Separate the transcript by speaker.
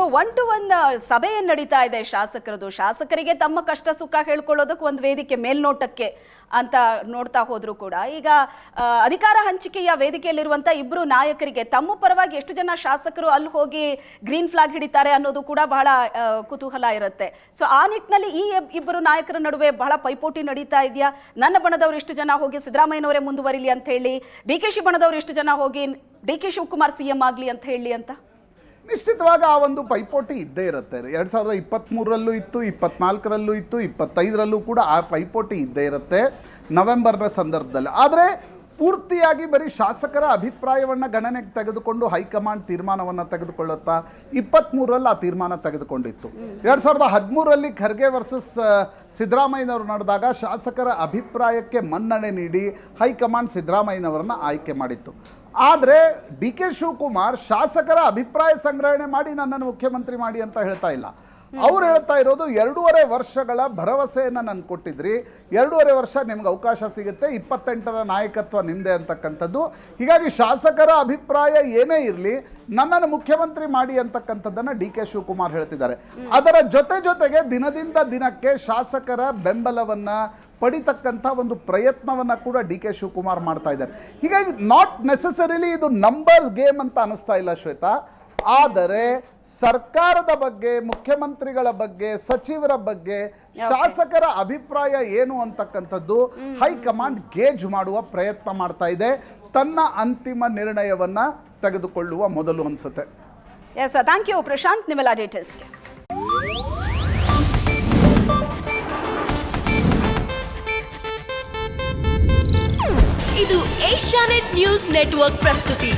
Speaker 1: ಇದು one to one ಸಭೆ ಏನ್ ನಡೀತಾ ಇದೆ ಶಾಸಕರದು. ಶಾಸಕರಿಗೆ ತಮ್ಮ ಕಷ್ಟ ಸುಖ ಹೇಳ್ಕೊಳ್ಳೋದಕ್ಕೆ ಒಂದು ವೇದಿಕೆ ಮೇಲ್ನೋಟಕ್ಕೆ ಅಂತ ನೋಡ್ತಾ ಹೋದ್ರು ಕೂಡ. ಈಗ ಅಧಿಕಾರ ಹಂಚಿಕೆಯ ವೇದಿಕೆಯಲ್ಲಿರುವಂತ ಇಬ್ರು ನಾಯಕರಿಗೆ ತಮ್ಮ ಪರವಾಗಿ ಎಷ್ಟು ಜನ ಶಾಸಕರು ಅಲ್ಲಿ ಹೋಗಿ ಗ್ರೀನ್ ಫ್ಲಾಗ್ ಹಿಡಿತಾರೆ ಅನ್ನೋದು ಕೂಡ ಬಹಳ ಕುತೂಹಲ ಇರುತ್ತೆ. ಸೊ ಆ ನಿಟ್ಟಿನಲ್ಲಿ ಈ ಇಬ್- ಇಬ್ಬರು ನಾಯಕರ ನಡುವೆ ಬಹಳ ಪೈಪೋಟಿ ನಡೀತಾ ಇದೆಯಾ? ನನ್ನ ಬಣದವರು ಎಷ್ಟು ಜನ ಹೋಗಿ ಸಿದ್ದರಾಮಯ್ಯನವರೇ ಮುಂದುವರಿಲಿ ಅಂತ ಹೇಳಿ, ಡಿ ಕೆ ಶಿ ಬಣದವರು ಎಷ್ಟು ಜನ ಹೋಗಿ D K Shivakumar C M ಆಗ್ಲಿ ಅಂತ ಹೇಳಿ ಅಂತ?
Speaker 2: ನಿಶ್ಚಿತವಾಗಿ ಆ ಒಂದು ಪೈಪೋಟಿ ಇದ್ದೇ ಇರುತ್ತೆ. ಎರಡು ಸಾವಿರದ ಇಪ್ಪತ್ತ್ಮೂರರಲ್ಲೂ ಇತ್ತು, ಇಪ್ಪತ್ನಾಲ್ಕರಲ್ಲೂ ಇತ್ತು, ಇಪ್ಪತ್ತೈದರಲ್ಲೂ ಕೂಡ ಆ ಪೈಪೋಟಿ ಇದ್ದೇ ಇರುತ್ತೆ ನವೆಂಬರ್ನ ಸಂದರ್ಭದಲ್ಲಿ. ಆದರೆ ಪೂರ್ತಿಯಾಗಿ ಬರೀ ಶಾಸಕರ ಅಭಿಪ್ರಾಯವನ್ನು ಗಣನೆಗೆ ತೆಗೆದುಕೊಂಡು ಹೈಕಮಾಂಡ್ ತೀರ್ಮಾನವನ್ನು ತೆಗೆದುಕೊಳ್ಳುತ್ತಾ ಇಪ್ಪತ್ತ್ಮೂರರಲ್ಲಿ ಆ ತೀರ್ಮಾನ ತೆಗೆದುಕೊಂಡಿತ್ತು. ಎರಡು ಸಾವಿರದ ಹದಿಮೂರರಲ್ಲಿ ಖರ್ಗೆ ವರ್ಸಸ್ ಸಿದ್ದರಾಮಯ್ಯನವರು ನಡೆದಾಗ ಶಾಸಕರ ಅಭಿಪ್ರಾಯಕ್ಕೆ ಮನ್ನಣೆ ನೀಡಿ ಹೈಕಮಾಂಡ್ ಸಿದ್ದರಾಮಯ್ಯನವರನ್ನ ಆಯ್ಕೆ ಮಾಡಿತ್ತು. ಆದರೆ ಡಿ ಕೆ ಶಿವಕುಮಾರ್ ಶಾಸಕರ ಅಭಿಪ್ರಾಯ ಸಂಗ್ರಹಣೆ ಮಾಡಿ ನನ್ನನ್ನು ಮುಖ್ಯಮಂತ್ರಿ ಮಾಡಿ ಅಂತ ಹೇಳ್ತಾ ಇಲ್ಲ. ಅವ್ರು ಹೇಳ್ತಾ ಇರೋದು ಎರಡೂವರೆ ವರ್ಷಗಳ ಭರವಸೆಯನ್ನು ನಾನು ಕೊಟ್ಟಿದ್ರಿ. ಎರಡೂವರೆ ವರ್ಷ ನಿಮ್ಗೆ ಅವಕಾಶ ಸಿಗುತ್ತೆ. ಇಪ್ಪತ್ತೆಂಟರ ನಾಯಕತ್ವ ನಿಮ್ಮದೇ ಅಂತಕ್ಕಂಥದ್ದು. ಹೀಗಾಗಿ ಶಾಸಕರ ಅಭಿಪ್ರಾಯ ಏನೇ ಇರಲಿ ನನ್ನನ್ನು ಮುಖ್ಯಮಂತ್ರಿ ಮಾಡಿ ಅಂತಕ್ಕಂಥದ್ದನ್ನು ಡಿ ಕೆ ಶಿವಕುಮಾರ್ ಹೇಳ್ತಿದ್ದಾರೆ. ಅದರ ಜೊತೆ ಜೊತೆಗೆ ದಿನದಿಂದ ದಿನಕ್ಕೆ ಶಾಸಕರ ಬೆಂಬಲವನ್ನು ಪಡಿತಕ್ಕಂಥ ಒಂದು ಪ್ರಯತ್ನವನ್ನು ಕೂಡ ಡಿ ಕೆ ಶಿವಕುಮಾರ್ ಮಾಡ್ತಾ ಇದ್ದಾರೆ. ಹೀಗಾಗಿ ನಾಟ್ ನೆಸೆಸರಿಲಿ ಇದು ನಂಬರ್ಸ್ ಗೇಮ್ ಅಂತ ಅನಿಸ್ತಾ ಇಲ್ಲ ಶ್ವೇತಾ. ಆದರೆ ಸರ್ಕಾರದ ಬಗ್ಗೆ ಮುಖ್ಯಮಂತ್ರಿಗಳ ಬಗ್ಗೆ ಸಚಿವರ ಬಗ್ಗೆ ಶಾಸಕರ ಅಭಿಪ್ರಾಯ ಏನು ಅಂತಕ್ಕಂಥದ್ದು ಹೈಕಮಾಂಡ್ ಗೇಜ್ ಮಾಡುವ ಪ್ರಯತ್ನ ಮಾಡ್ತಾ ಇದೆ. ತನ್ನ ಅಂತಿಮ ನಿರ್ಣಯವನ್ನ ತೆಗೆದುಕೊಳ್ಳುವ ಮೊದಲು ಅನ್ಸುತ್ತೆ.
Speaker 1: ಎಸ್ ಥ್ಯಾಂಕ್ ಯು ಪ್ರಶಾಂತ್ ನಿಮ್ಮೆಲ್ಲ ಡೀಟೇಲ್ಸ್ಗೆ
Speaker 3: ಇದು ಏಷ್ಯಾನೆಟ್ ನ್ಯೂಸ್ ನೆಟ್ವರ್ಕ್ ಪ್ರಸ್ತುತಿ.